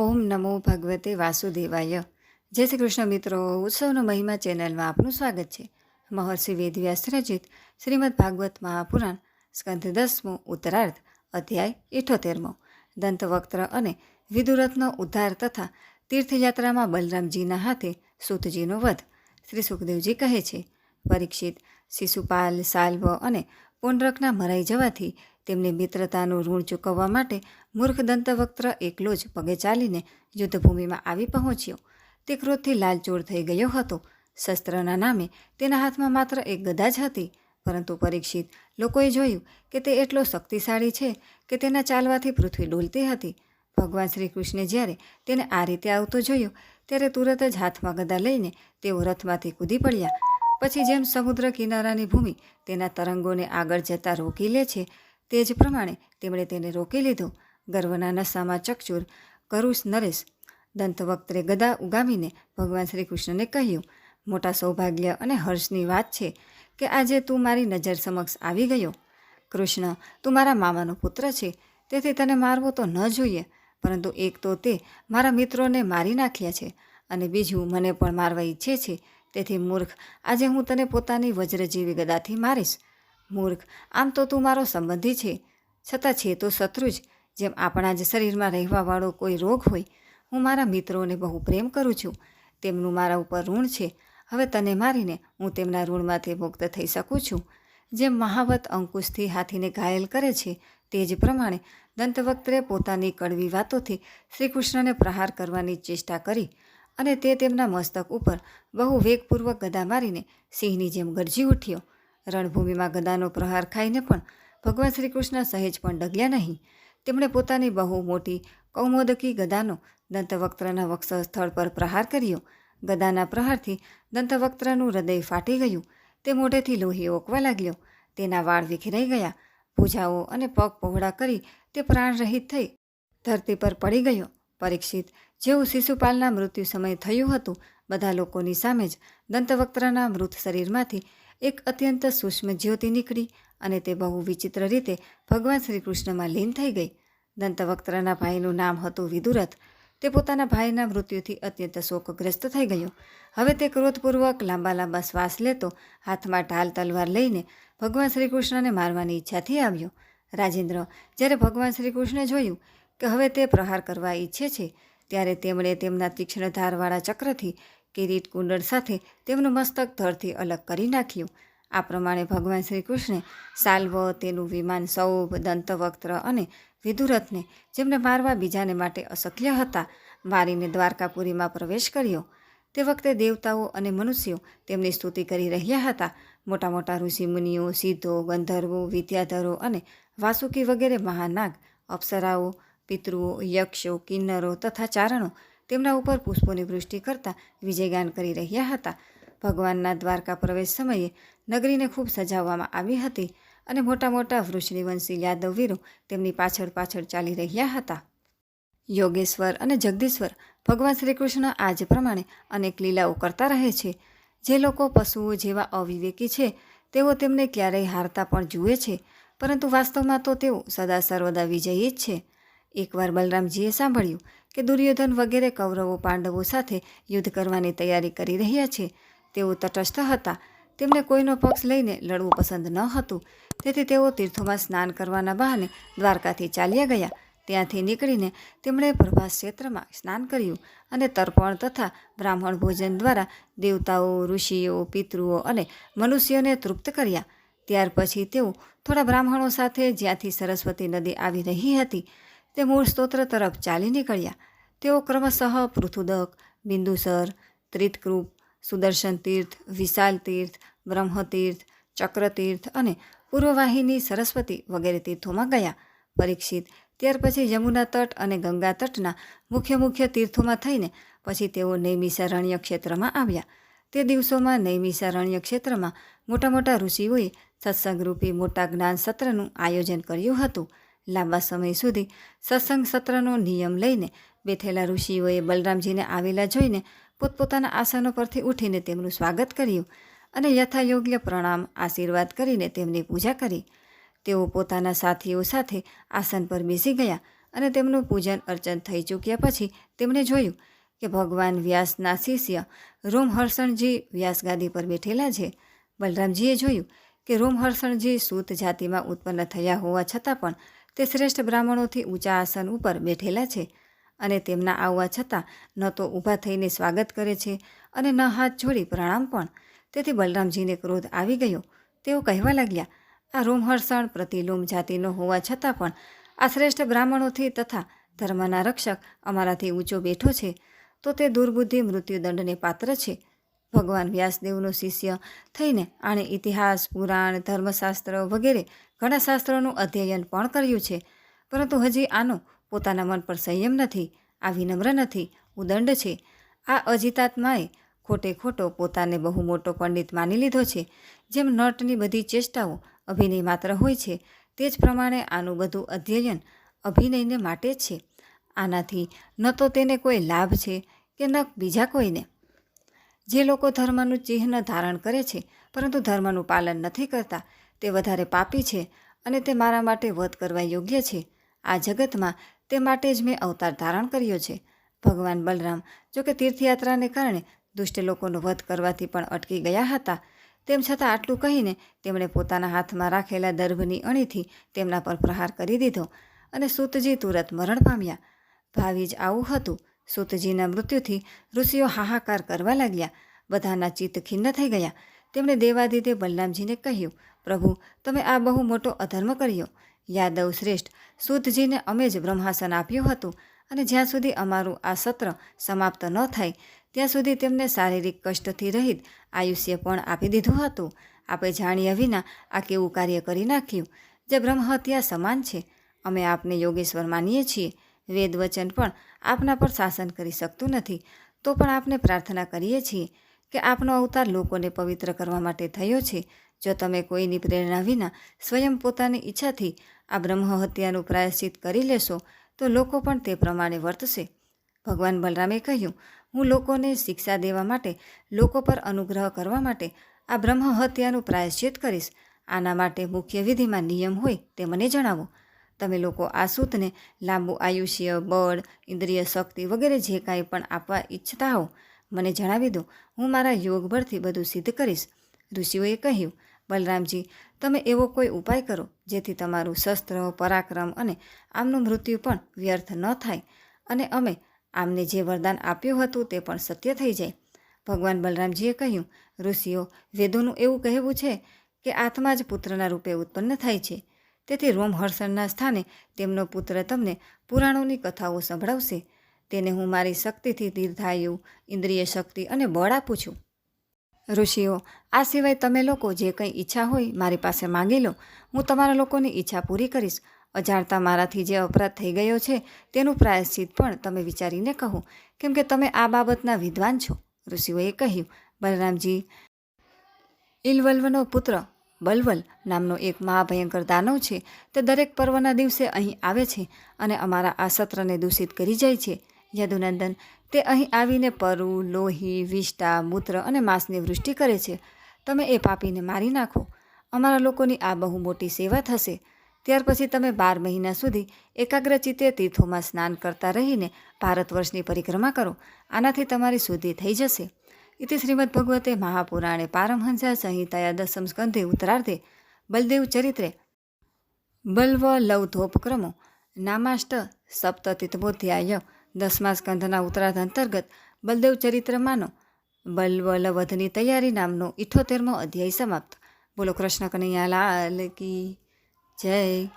ઓમ નમો ભગવતે વાસુદેવાય. જય શ્રી કૃષ્ણ મિત્રો, ઉત્સવનો મહિમા ચેનલમાં આપનું સ્વાગત છે. મહર્ષિ વેદવ્યાસ રચિત શ્રીમદ ભાગવત મહાપુરાણ સ્કંધ દસમો, ઉત્તરાર્ધ, અધ્યાય ઇઠોતેરમો દંતવક્ત્ર અને વિદુરથનો ઉદ્ધાર તથા તીર્થયાત્રામાં બલરામજીના હાથે સુતજીનો વધ શ્રી સુખદેવજી કહે છે. પરીક્ષિત શિશુપાલ, સાલ્વ અને પુનરકના મરાઈ જવાથી તેમની મિત્રતાનું ઋણ ચૂકવવા માટે મૂર્ખ દંતવક્ત્ર એકલો જ પગે ચાલીને યુદ્ધભૂમિમાં આવી પહોંચ્યો. તે ક્રોધથી લાલચોળ થઈ ગયો હતો. શસ્ત્રના નામે તેના હાથમાં માત્ર એક ગદા જ હતી, પરંતુ પરીક્ષિત લોકોએ જોયું કે તે એટલો શક્તિશાળી છે કે તેના ચાલવાથી પૃથ્વી ડોલતી હતી. ભગવાન શ્રી કૃષ્ણે જ્યારે તેને આ રીતે આવતો જોયો, ત્યારે તુરત જ હાથમાં ગદા લઈને તેઓ રથમાંથી કૂદી પડ્યા. પછી જેમ સમુદ્ર કિનારાની ભૂમિ તેના તરંગોને આગળ જતા રોકી લે છે તે જ પ્રમાણે તેમણે તેને રોકી લીધો. ગર્વના નશામાં ચકચૂર કરુષ નરેશ દંતવક્ત્રે ગદા ઉગામીને ભગવાન શ્રી કૃષ્ણને કહ્યું, મોટા સૌભાગ્ય અને હર્ષની વાત છે કે આજે તું મારી નજર સમક્ષ આવી ગયો. કૃષ્ણ, તું મારા મામાનો પુત્ર છે, તેથી તને મારવો તો ન જોઈએ, પરંતુ એક તો તે મારા મિત્રોને મારી નાખ્યા છે અને બીજું મને પણ મારવા ઈચ્છે છે. તેથી મૂર્ખ, આજે હું તને પોતાની વજ્ર જેવી ગદાથી મારીશ. મૂર્ખ. આમ તો તું મારો સંબંધી છે. છતાં છે તો શત્રુ જ. જેમ આપણા જ શરીરમાં રહેવાવાળો કોઈ રોગ હોય, હું મારા મિત્રોને બહુ પ્રેમ કરું છું. તેમનું મારા ઉપર ઋણ છે. હવે તને મારીને હું તેમના ઋણમાંથી મુક્ત થઈ શકું છું. જેમ મહાવત અંકુશથી હાથીને ઘાયલ કરે છે, તે જ પ્રમાણે દંતવક્ત્રે પોતાની કડવી વાતોથી શ્રીકૃષ્ણને પ્રહાર કરવાની ચેષ્ટા કરી અને તે તેમના મસ્તક ઉપર બહુ વેગપૂર્વક ગદા મારીને સિંહની જેમ ગરજી ઉઠ્યો. રણભૂમિમાં ગદાનો પ્રહાર ખાઈને પણ ભગવાન શ્રી કૃષ્ણ સહેજ પણ ડગ્યા નહીં. તેમણે પોતાની બહુ મોટી, કૌમોદકી ગદાનો દંતવક્ત્રના વક્ષ સ્થળ પર પ્રહાર કર્યો. ગદાના પ્રહારથી દંતવક્ત્રનું હૃદય ફાટી ગયું. તે મોઢેથી લોહી ઓકવા લાગ્યો. તેના વાળ વિખેરાઈ ગયા. ભૂજાઓ અને પગ પહોળા કરી તે પ્રાણરહિત થઈ ધરતી પર પડી ગયો. પરીક્ષિત જેવું શિશુપાલના મૃત્યુ સમય થયું હતું, બધા લોકોની સામે જ દંતવક્ત્રના મૃત શરીરમાંથી એક અત્યંત સૂક્ષ્મ જ્યોતિ નીકળી અને તે બહુ વિચિત્ર રીતે ભગવાન શ્રી કૃષ્ણમાં લીન થઈ ગઈ. દંતવક્ત્રના ભાઈનું નામ હતું વિદુરથ. તે પોતાના ભાઈના મૃત્યુથી અત્યંત શોકગ્રસ્ત થઈ ગયો. હવે તે ક્રોધપૂર્વક લાંબા લાંબા શ્વાસ લેતો હાથમાં ઢાલ તલવાર લઈને ભગવાન શ્રી કૃષ્ણને મારવાની ઈચ્છાથી આવ્યો. રાજેન્દ્ર, જ્યારે ભગવાન શ્રી કૃષ્ણે જોયું કે હવે તે પ્રહાર કરવા ઈચ્છે છે, ત્યારે તેમણે તેમના તીક્ષ્ણ ધારવાળા ચક્રથી કિરીટ કુંડળ સાથે તેમનું મસ્તક ધરથી અલગ કરી નાખ્યું. આ પ્રમાણે ભગવાન શ્રી કૃષ્ણે સાલ્વ, તેનું વિમાન સૌભ દંતવક્ત્ર અને વિદુરથને જેમને મારવા બીજાને માટે અશક્ય હતા, મારીને દ્વારકાપુરીમાં પ્રવેશ કર્યો. તે વખતે દેવતાઓ અને મનુષ્યો તેમની સ્તુતિ કરી રહ્યા હતા. મોટા મોટા ઋષિમુનિઓ સિદ્ધો, ગંધર્વો, વિદ્યાધરો અને વાસુકી વગેરે મહાનાગ, અપ્સરાઓ, પિતૃઓ, યક્ષો, કિન્નરો તથા ચારણો તેમના ઉપર પુષ્પોની વૃષ્ટિ કરતા વિજયગાન કરી રહ્યા હતા. ભગવાનના દ્વારકા પ્રવેશ સમયે નગરીને ખૂબ સજાવવામાં આવી હતી અને મોટા મોટા વૃષણિવંશી યાદવવીરો તેમની પાછળ પાછળ ચાલી રહ્યા હતા. યોગેશ્વર અને જગદીશ્વર ભગવાન શ્રી કૃષ્ણ આજ પ્રમાણે અનેક લીલાઓ કરતા રહે છે. જે લોકો પશુઓ જેવા અવિવેકી છે, તેઓ તેમને ક્યારેય હારતા પણ જુએ છે, પરંતુ વાસ્તવમાં તો તેઓ સદા સર્વદા વિજયી જ છે. એકવાર બલરામજીએ સાંભળ્યું કે દુર્યોધન વગેરે કૌરવો પાંડવો સાથે યુદ્ધ કરવાની તૈયારી કરી રહ્યા છે. તેઓ તટસ્થ હતા. તેમને કોઈનો પક્ષ લઈને લડવું પસંદ ન હતું. તેથી તેઓ તીર્થોમાં સ્નાન કરવાના બહાને દ્વારકાથી ચાલ્યા ગયા. ત્યાંથી નીકળીને તેમણે પ્રભાસ ક્ષેત્રમાં સ્નાન કર્યું અને તર્પણ તથા બ્રાહ્મણ ભોજન દ્વારા દેવતાઓ, ઋષિઓ, પિતૃઓ અને મનુષ્યોને તૃપ્ત કર્યા. ત્યાર પછી તેઓ થોડા બ્રાહ્મણો સાથે જ્યાંથી સરસ્વતી નદી આવી રહી હતી તે મૂળ સ્તોત્ર તરફ ચાલી નીકળ્યા. તેઓ ક્રમશઃ પૃથુદક, બિંદુસર ત્રિતકૃપ સુદર્શન તીર્થ, વિશાલ તીર્થ, બ્રહ્મતીર્થ, ચક્રતીર્થ અને પૂર્વવાહિની સરસ્વતી વગેરે તીર્થોમાં ગયા. પરીક્ષિત, ત્યાર પછી યમુના તટ અને ગંગા તટના મુખ્ય મુખ્ય તીર્થોમાં થઈને પછી તેઓ નૈમિષારણ્ય ક્ષેત્રમાં આવ્યા. તે દિવસોમાં નૈમિષારણ્ય ક્ષેત્રમાં મોટા મોટા ઋષિઓએ સત્સંગરૂપી મોટા જ્ઞાન સત્રનું આયોજન કર્યું હતું. લાંબા સમય સુધી સત્સંગ સત્રનો નિયમ લઈને બેઠેલા ઋષિઓએ બલરામજીને આવેલા જોઈને પોતપોતાના આસનો પરથી ઉઠીને તેમનું સ્વાગત કર્યું અને યથાયોગ્ય પ્રણામ, આશીર્વાદ કરીને તેમની પૂજા કરી. તેઓ પોતાના સાથીઓ સાથે આસન પર બેસી ગયા અને તેમનું પૂજન અર્ચન થઈ ચૂક્યા પછી તેમણે જોયું કે ભગવાન વ્યાસના શિષ્ય રોમહર્ષણજી વ્યાસગાદી પર બેઠેલા છે. બલરામજીએ જોયું કે રોમહર્ષણજી સૂત જાતિમાં ઉત્પન્ન થયા હોવા છતાં પણ તે શ્રેષ્ઠ બ્રાહ્મણોથી ઊંચા આસન ઉપર બેઠેલા છે અને તેમના આવવા છતાં ન તો ઊભા થઈને સ્વાગત કરે છે અને ન હાથ જોડી પ્રણામ પણ. તેથી બલરામજીને ક્રોધ આવી ગયો. તેઓ કહેવા લાગ્યા, આ રોમહર્ષણ પ્રતિલોમ જાતિનો હોવા છતાં પણ આ શ્રેષ્ઠ બ્રાહ્મણોથી તથા ધર્મના રક્ષક અમારાથી ઊંચો બેઠો છે. તો તે દુર્બુદ્ધિ મૃત્યુદંડને પાત્ર છે. ભગવાન વ્યાસદેવનો શિષ્ય થઈને આણે ઇતિહાસ, પુરાણ, ધર્મશાસ્ત્ર વગેરે ઘણા શાસ્ત્રોનું અધ્યયન પણ કર્યું છે. પરંતુ હજી આનો પોતાના મન પર સંયમ નથી, આ વિનમ્ર નથી, ઉદંડ છે. આ અજિતાત્માએ ખોટે ખોટો પોતાને બહુ મોટો પંડિત માની લીધો છે. જેમ નટની બધી ચેષ્ટાઓ અભિનય માત્ર હોય છે, તે જ પ્રમાણે આનું બધું અધ્યયન અભિનયને માટે જ છે. આનાથી ન તો તેને કોઈ લાભ છે કે ન બીજા કોઈને. જે લોકો ધર્મનું ચિહ્ન ધારણ કરે છે, પરંતુ ધર્મનું પાલન નથી કરતા તે વધારે પાપી છે અને તે મારા માટે વધ કરવા યોગ્ય છે. આ જગતમાં તે માટે જ મેં અવતાર ધારણ કર્યો છે. ભગવાન બલરામ, જો કે તીર્થયાત્રાને કારણે દુષ્ટ લોકોનો વધ કરવાથી પણ અટકી ગયા હતા. તેમ છતાં આટલું કહીને તેમણે પોતાના હાથમાં રાખેલા દર્ભની અણીથી તેમના પર પ્રહાર કરી દીધો અને સૂતજી તુરત મરણ પામ્યા. ભાવિ જ આવું હતું. સૂતજીના મૃત્યુથી ઋષિઓ હાહાકાર કરવા લાગ્યા. બધાના ચિત્ત ખિન્ન થઈ ગયા. તેમણે દેવાદિતે બલરામજીને કહ્યું, પ્રભુ, તમે આ બહુ મોટો અધર્મ કર્યો. યાદવ શ્રેષ્ઠ સુદ્ધજીને અમે જ બ્રહ્માસન આપ્યું હતું અને જ્યાં સુધી અમારું આ સત્ર સમાપ્ત ન થાય, ત્યાં સુધી તેમને શારીરિક કષ્ટથી રહિત આયુષ્ય પણ આપી દીધું હતું. આપણે જાણ્યા વિના આ કેવું કાર્ય કરી નાખ્યું, જે બ્રહ્મહત્યા સમાન છે. અમે આપને યોગેશ્વર માનીએ છીએ. વેદ વચન પણ આપના પર શાસન કરી શકતું નથી, તો પણ આપને પ્રાર્થના કરીએ છીએ. કે આપનો અવતાર લોકોને પવિત્ર કરવા માટે થયો છે. જો તમે કોઈની પ્રેરણા વિના સ્વયં પોતાની ઈચ્છાથી આ બ્રહ્મહત્યાનું પ્રાયશ્ચિત કરી લેશો, તો લોકો પણ તે પ્રમાણે વર્તશે. ભગવાન બલરામે કહ્યું, હું લોકોને શિક્ષા દેવા માટે, લોકો પર અનુગ્રહ કરવા માટે આ બ્રહ્મ હત્યાનું પ્રાયશ્ચિત કરીશ. આના માટે મુખ્ય વિધિમાં નિયમ હોય તે મને જણાવો. તમે લોકો આ સૂતને લાંબુ આયુષ્ય, બળ, ઇન્દ્રિય શક્તિ વગેરે જે કાંઈ પણ આપવા ઈચ્છતા હો મને જણાવી દો, હું મારા યોગ બળથી બધું સિદ્ધ કરીશ. ઋષિઓએ કહ્યું, બલરામજી, તમે એવો કોઈ ઉપાય કરો જેથી તમારું શસ્ત્ર, પરાક્રમ અને આમનું મૃત્યુ પણ વ્યર્થ ન થાય અને અમે આમને જે વરદાન આપ્યું હતું તે પણ સત્ય થઈ જાય. ભગવાન બલરામજીએ કહ્યું, ઋષિઓ, વેદોનું એવું કહેવું છે કે આત્મા જ પુત્રના રૂપે ઉત્પન્ન થાય છે. તેથી રોમહર્ષણના સ્થાને તેમનો પુત્ર તમને પુરાણોની કથાઓ સંભળાવશે. તેને હું મારી શક્તિથી દીર્ઘાયુ, ઇન્દ્રિય શક્તિ અને બળ આપું છું. ઋષિઓ, આ સિવાય તમે લોકો જે કંઈ ઈચ્છા હોય મારી પાસે માંગી લો. હું તમારા લોકોની ઈચ્છા પૂરી કરીશ. અજાણતા મારાથી જે અપરાધ થઈ ગયો છે તેનું પ્રાયશ્ચિત પણ તમે વિચારીને કહો, કેમ કે તમે આ બાબતના વિદ્વાન છો. ઋષિઓએ કહ્યું, બલરામજી ઇલવલ્વનો પુત્ર બલવલ નામનો એક મહાભયંકર દાનવ છે તે દરેક પર્વના દિવસે અહીં આવે છે અને અમારા આ સત્રને દૂષિત કરી જાય છે. યદુનંદન, તે અહીં આવીને પરુ, લોહી, વિષ્ટા, મૂત્ર અને માંસની વૃષ્ટિ કરે છે. તમે એ પાપીને મારી નાખો. અમારા લોકોની આ બહુ મોટી સેવા થશે. ત્યાર પછી તમે બાર મહિના સુધી એકાગ્રચિત્તે તીર્થોમાં સ્નાન કરતા રહીને ભારત વર્ષની પરિક્રમા કરો. આનાથી તમારી શુદ્ધિ થઈ જશે. ઇતિ શ્રીમદ ભગવતે મહાપુરાણે પારમહંસા સંહિતાયા દસમ સ્કંધે ઉત્તરાર્ધે બલદેવ ચરિત્રે બલ્વ લવધોપક્રમો નામાષ્ટ સપ્તતિતમોધ્યાય દસમા સ્કંધના ઉત્તરાર્ધ અંતર્ગત બલદેવ ચરિત્રમાંનો બલવલવધની તૈયારી નામનો ઇઠોતેરમો અધ્યાય સમાપ્ત. બોલો કૃષ્ણ કનૈયા લાલ કી જય.